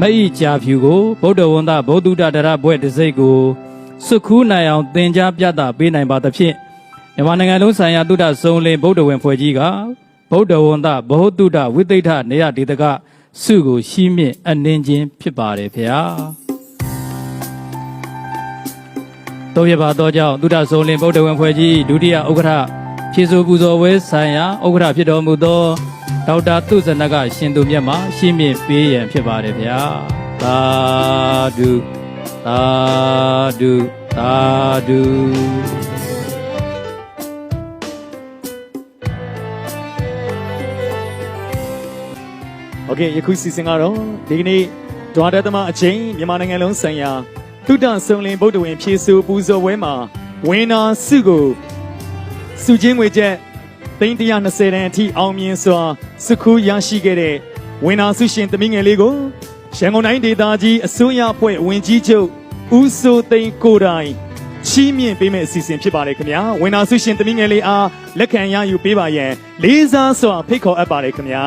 မအိကြာဖြူကိုဗုဒ္ဓဝန္တဗုဒ္ဓတရဘွဲ့တစိတ်ကိုစွခူးနိုင်အောင်သင်ကြားပြသပေးနိုင်ပါသဖြင့်မြန်မာနိုင်ငံလုံးဆိုင်ရာသုဒ္ဓဆုံးလင်းဗုဒ္ဓဝင်ဖွဲ့ကြီးကဗုဒ္ဓဝန္တဗဟုသုဒ္ဓဝိသိဋ္ဌနေရဒေတကစုကိုရှီးမြင့်အနှင်းခြင်းဖြစ်ပါတယ်ဖေဟာတောရပါတော့ကြောင့်သုဒ္ဓဆုံးလင်းဗုဒ္ဓဝင်ဖွဲ့ကြီးဒုတိယဥက္ကဋ္ဌဖြည့်ဆိုပူဇော်ဝဲဆိုင်ရာဥက္ကဋ္ဌဖြစ်တော်မူသော ဒေါက်တာသူဇနကရှင်သူမြတ်မှာရှင်းမြင့်ပေးရန်ဖြစ်ပါတယ်ဗျာသာဓုသာဓုသာဓု โอเคယခုစီစဉ်ကတော့ဒီကနေ့ဒွါရသမအချိန်မြန်မာနိုင်ငံလုံးဆိုင်ရာတုဒ္ဒဆုံလင်ဗုဒ္ဓဝင်ဖြည့်ဆို့ပူဇော်ပွဲမှာဝင်းနာစုကိုစုချင်းငွေချက် သိန်း120တန်အထိအောင်မြင်စွာစုခူးရရှိခဲ့တဲ့ဝင်းနာစုရှင်သမီးငယ်လေးကိုရန်ကုန်တိုင်းဒေသကြီးအစိုးရအဖွဲ့ဝင်ကြီးချုပ်ဦးစိုးသိန်းကိုယ်တိုင်ချီးမြှင့်ပေးမယ့်အစီအစဉ်ဖြစ်ပါတယ်ခင်ဗျာဝင်းနာစုရှင်သမီးငယ်လေးအားလက်ခံရယူပေးပါရန်လေးစားစွာဖိတ်ခေါ်အပ်ပါတယ်ခင်ဗျာ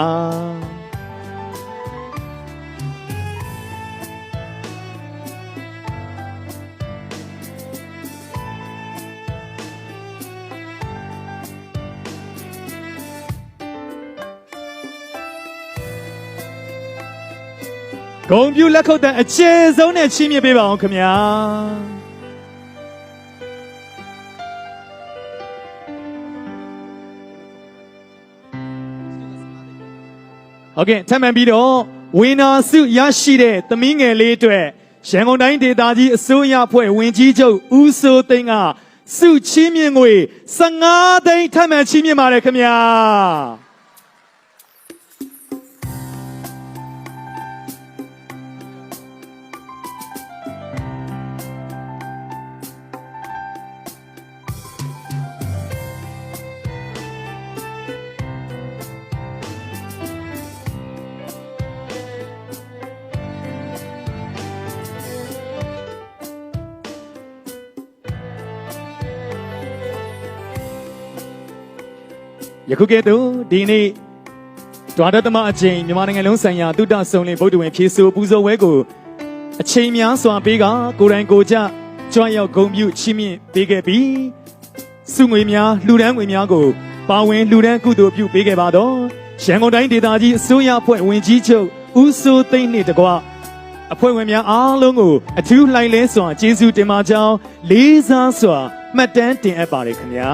ဂုံပြူလက်ခုပ်တန်အကျယ်ဆုံးနဲ့ချီးမြှင့်ပေးပါအောင်ခင်ဗျာဟုတ်ကဲ့ထပ်မံပြီးတော့ဝင်းနာစုရရှိတဲ့သမီးငယ်လေးအတွက်ရန်ကုန်တိုင်းဒေသကြီးအစိုးရအဖွဲ့ဝင်ကြီးချုပ်ဦးစိုးသိန်းကစုချီးမြှင့်ငွေ15သိန်းထပ်မံချီးမြှင့်ပါတယ်ခင်ဗျာ ယခုကဲ့သို့ဒီနေ့ဒွါရသမအချိန်မြန်မာနိုင်ငံလုံးဆိုင်ရာတုဒ္ဒဆုံလင်ဗုဒ္ဓဝင်ဖြည့်ဆို့ပူဇော်ဝဲကိုအချိန်များစွာပေးကကိုယ်တိုင်ကိုယ်ကျကြွရောက်ဂုံပြုချီးမြှင့်ပေးခဲ့ပြီးစုငွေများလှူဒန်းငွေများကိုပါဝင်လှူဒန်းကုသိုလ်ပြုပေးခဲ့ပါတော့ရန်ကုန်တိုင်းဒေသကြီးအစိုးရအဖွဲ့ဝင်ကြီးချုပ်ဦးစိုးသိန်းနှင့်တကွအဖွဲ့ဝင်များအားလုံးကိုအထူးလှိုင်လဲစွာကျေးဇူးတင်ပါကြောင်းလေးစားစွာမှတ်တမ်းတင်အပ်ပါတယ်ခင်ဗျာ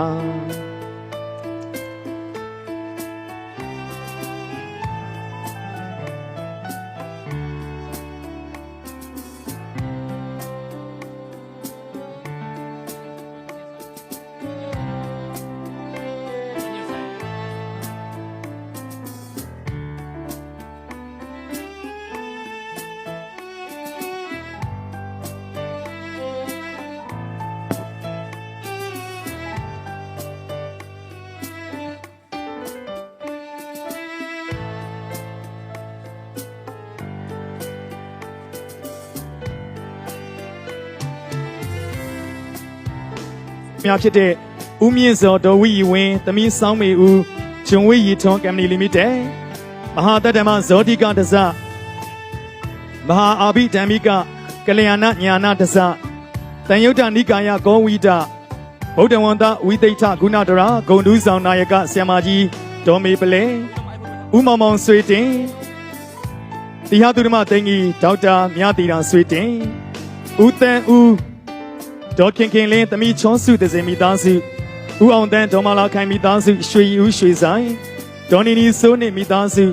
များဖြစ်တဲ့ဦးမြင့်စောဒေါ်ဝီဝင်းသမီးဆောင်းမေဦးဂျွန်ဝီရီထွန်ကမ်ပဏီလီမိတက်မဟာတတ္တမဇောတိကတစမဟာအာဘိဓမ္မိကကလျာဏညာနာတစတန်ယုတ်တနိကာယဂောဝိတဗုဒ္ဓဝန္တဝိသိဋ္ဌဂုဏတရာဂုံဒူးဆောင်နာယကဆ iam မကြီးဒေါ်မေပလဲဦးမောင်မောင်ဆွေတင်တိဟသူဓမ္မသိင်ကြီးဒေါက်တာမြတီတာဆွေတင်ဦးတန်ဦး ဒေါ်ခင်ခင်လင်းသမီးချောစုတစင်မိသားစုဦးအောင်တန်းဒေါ်မလာခိုင်မိသားစုရွှေဦးရွှေဆိုင်ဒေါ်နီနီစိုးနေမိသားစု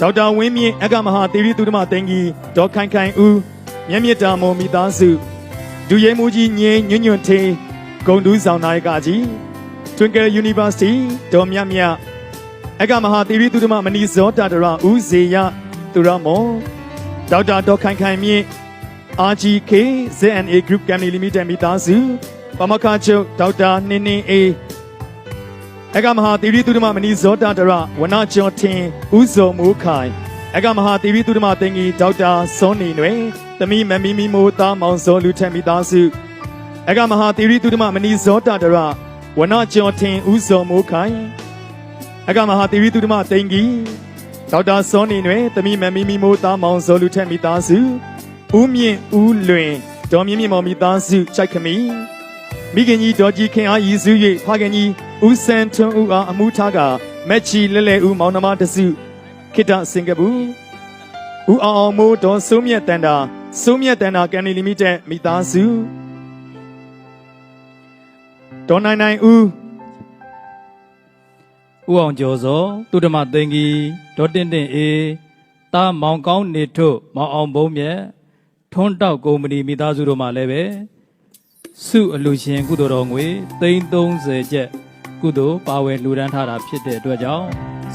ဒေါက်တာဝင်းမြင့်အကမဟာတေရီသူဓမ္မတင်ကြီးဒေါ်ခိုင်ခိုင်ဦးမြတ်မြတ်တာမောမိသားစုဒူရဲမူကြီးငင်းညွန့်ညွန့်ထင်းဂုံတူးဆောင်နာယကကြီး Twinkle University ဒေါ်မြတ်မြတ်အကမဟာတေရီသူဓမ္မမနီဇောတာတရဦးဇေယသူရမောဒေါက်တာဒေါ်ခိုင်ခိုင်မြင့် RGK ZNA Group Company Limited မိသားစုပမခချုပ်ဒေါက်တာနှင်းနှင်းအေးအကမဟာတိရိသူဓမ္မမဏီဇောတာတရဝနကျော်ထင်ဦးဇော်မိုးခိုင်အကမဟာတိရိသူဓမ္မတင်ကြီးဒေါက်တာစောနေနွယ်သမီးမမီမီမိုးသားမောင်စောလူထက်မိသားစုအကမဟာတိရိသူဓမ္မမဏီဇောတာတရဝနကျော်ထင်ဦးဇော်မိုးခိုင်အကမဟာတိရိသူဓမ္မတင်ကြီးဒေါက်တာစောနေတွင်တမိမမီမီမိုးသားမောင်ဇော်လူထက်မိသားစု ဦးမြင့်ဦးလွင်ဒေါ်မြင့်မြင့်မောင်မိသားစုချိုက်ခမီမိခင်ကြီးဒေါ်ကြီးခင်အားရည်စူး၍ဖခင်ကြီးဦးစန်းထွန်းဦးအားအမှုထားကမက်ချီလဲလဲဦးမောင်နှမတစုခိတ္တစင်ကပူဦးအောင်အောင်မိုးဒေါ်စိုးမြတ်တန်တာစိုးမြတ်တန်တာကန်နီလီမိတက်မိသားစုဒေါ်နိုင်နိုင်ဦးဦးအောင်ကျော်စောသူဓမ္မသိင်္ဂီဒေါ်တင်တင်အေးတာမောင်ကောင်းနေထုမောင်အောင်ဘုံမြတ် ထွန်းတောက်ကုမ္ပဏီမိသားစုတို့မှလည်းပဲစုအလူရှင်ကုသိုလ်တော်ငွေ330ကျပ်ကုသိုလ်ပါဝင်လှူဒန်းထားတာဖြစ်တဲ့အတွက်ကြောင့်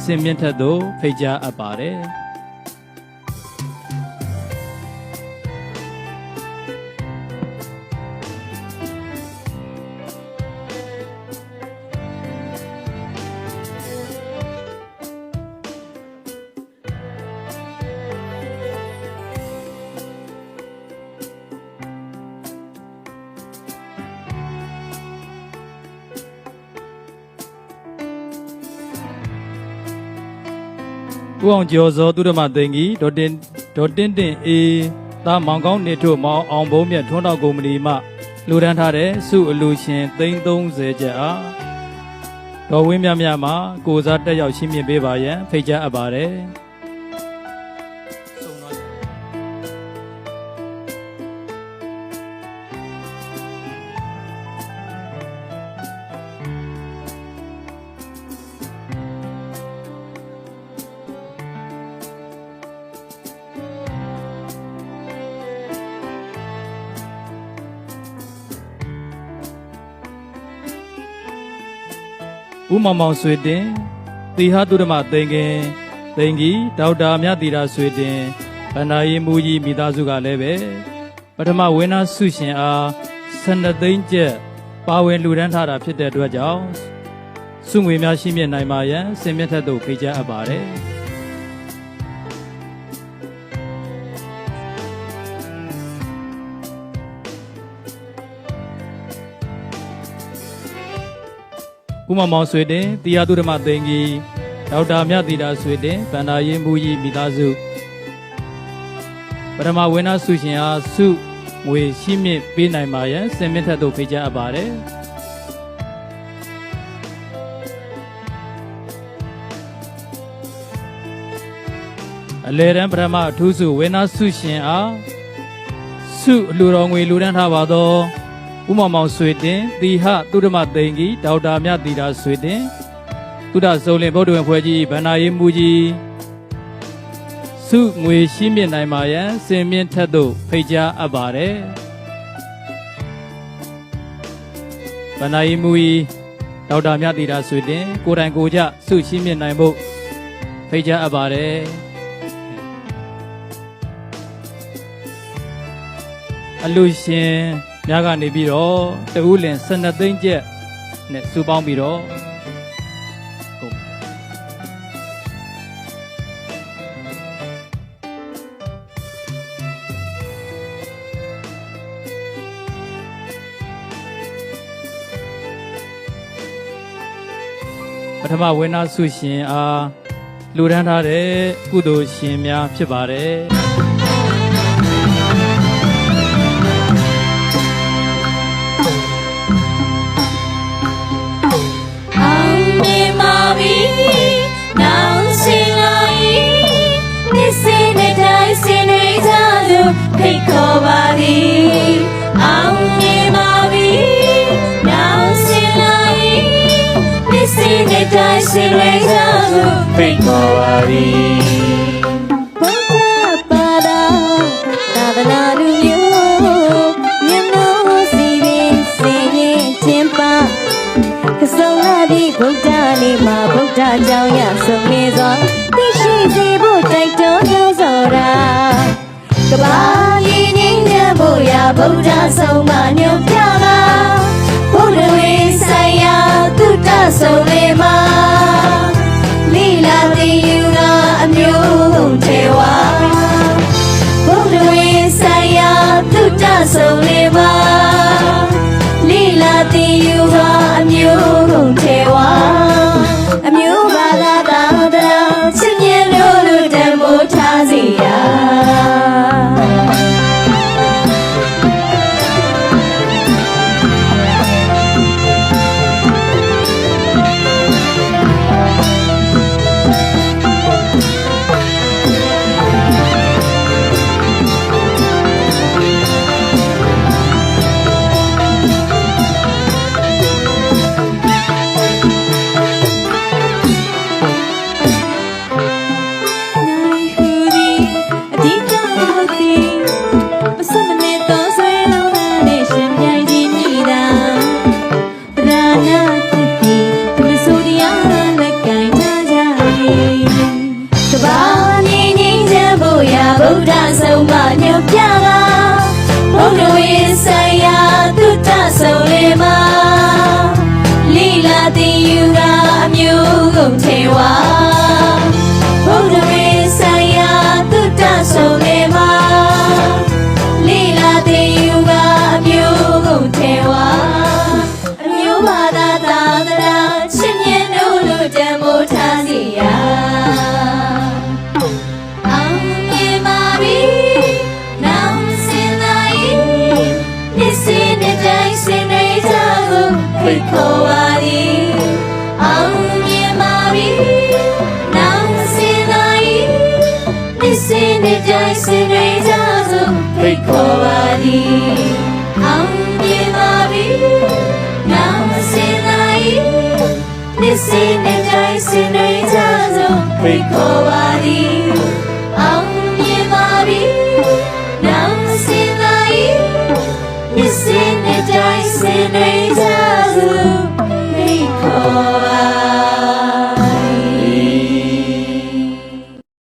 စင်မြင့်ထက်သို့ဖိတ်ကြားအပ်ပါတယ် ဦးအောင်ကျော်စောသူဓမ္မသိင်္ဂီဒေါ်တင်ဒေါ်တင်တင်အေးသားမောင်ကောင်းနေထုမောင်အောင်ဘုံမြတ်ထွန်းတော်ကုမ္ပဏီမှလူဒန်းထားတဲ့စုအလူရှင်330ကျပ်အားတော်ဝင်းမြမြမှာကိုစားတက်ရောက်ရှင်းပြပေးပါရန်ဖိတ်ကြားအပ်ပါတယ် ဦးမောင်မောင်ဆွေတင်သီဟသူဓမ္မသိင်္ခင်သိင်္ဂီဒေါက်တာမြတ်တီရာဆွေတင်ဗန္ဒာယီမူကြီးမိသားစုကလည်းပဲပထမဝင်းနာဆုရှင်အား12သိန်းကျပ်ပါဝင်လူဒန်းထားတာဖြစ်တဲ့အတွက်ကြောင့်စုငွေများရှိမြင့်နိုင်ပါရန်စင်မြတ်ထက်သို့ဖိတ်ကြားအပ်ပါတယ် ဥမမောင်ဆွေတင်တရားသူဓမ္မသိင်္ဂီဒေါက်တာမြတ်တီတာဆွေတင်ဗန္ဒာရင်မူကြီးမိသားစုပထမဝင်းနာဆုရှင်အားဆုငွေရှိမြင့်ပေးနိုင်ပါရန်စင်မြင့်ထက်သို့ဖိတ်ကြားအပ်ပါတယ်အလေရန်ပထမအထူးစုဝင်းနာဆုရှင်အားဆုအလှူတော်ငွေလူဒန်းထားပါသော ဥမမောင်ဆွေတင်သီဟသူဓမ္မသိင်္ဂီဒေါက်တာမြတ်တီတာဆွေတင်သုဒ္ဓဇုံလင်ဗုဒ္ဓဝင်ဖွဲ့ကြီးဗန္နာရေးမူကြီးစုငွေရှိမြင့်နိုင်ပါရန်စင်မြင့်ထက်သို့ဖိတ်ကြားအပ်ပါတယ်ဗန္နာရေးမူကြီးဒေါက်တာမြတ်တီတာဆွေတင်ကိုယ်တိုင်ကိုယ်ကြစုရှိမြင့်နိုင်ဖို့ဖိတ်ကြားအပ်ပါတယ်အလူရှင် များကနေပြီးတော့တဦးလင်12သိန်းကျပ်နဲ့စုပေါင်းပြီးတော့ဟုတ်ပထမဝင်းနာဆုရှင်အားလူဒန်းထားတဲ့ကုသိုလ်ရှင်များဖြစ်ပါတယ် ပါပြီနောင်စင်လာ၏ ဗုဒ္ဓကြောင့်ရဆုံးနေစွာသိရှိစေဖို့တိုက်တွန်းလို့ဆိုတာကဘာကြီးငင်းညံ့ဖို့ရဗုဒ္ဓဆုံးမညွတ်ပြလာဘုရားဝေဆိုင်ရာသုတ္တဆုံးလေးမှာ မျိုးကုန်ထေဝါ ပေါ်ပါသည်အောင်မြင်ပါပြီနောင်စင်လိုက်နေစင်နေတိုင်းစင်နေကြဆုံးပြေပေါ်ပါသည်အောင်မြင်ပါပြီနောင်စင်လိုက်နေစင်နေတိုင်းစင်နေကြဆုံးပြေပေါ်ပါ